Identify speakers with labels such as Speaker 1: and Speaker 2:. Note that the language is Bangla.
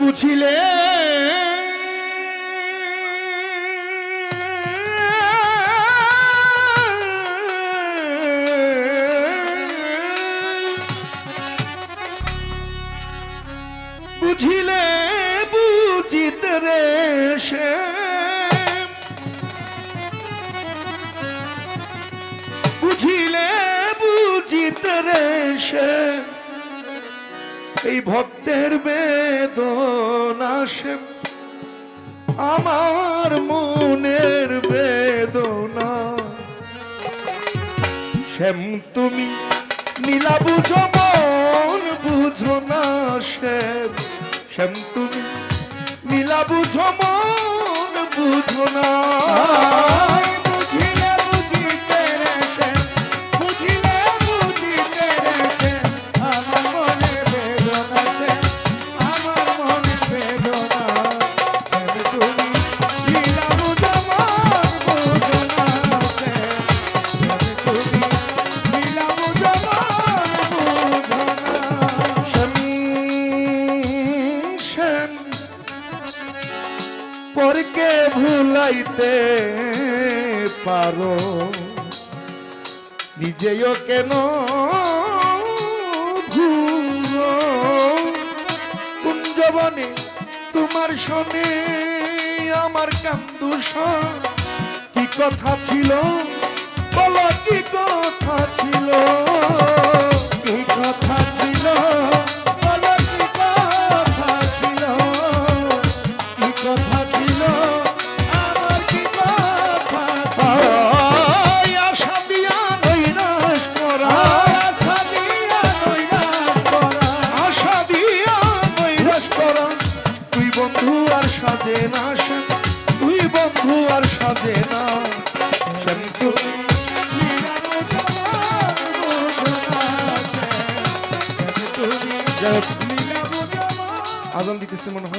Speaker 1: বুঝিলে? বুঝিলে বুঝিতে রে সে। বুঝিলে বুঝিতে রে সে। এই ভক্তের বেদনা সে আমার মনের বেদনা। শ্যাম, তুমি নীলা বুঝো মন বুঝো না শ্যাম। শ্যাম, তুমি নীলা বুঝো মন বুঝো না। পরকে ভুলাইতে পারো। নিজেও কেন কুঞ্জবনে তোমার শোনে আমার কান্দুষ কি কথা ছিল? বলো কি কথা ছিল বন্ধু আর সাজে না দুই বন্ধু আর সাজে না আজান দিতেছে মনে হয়।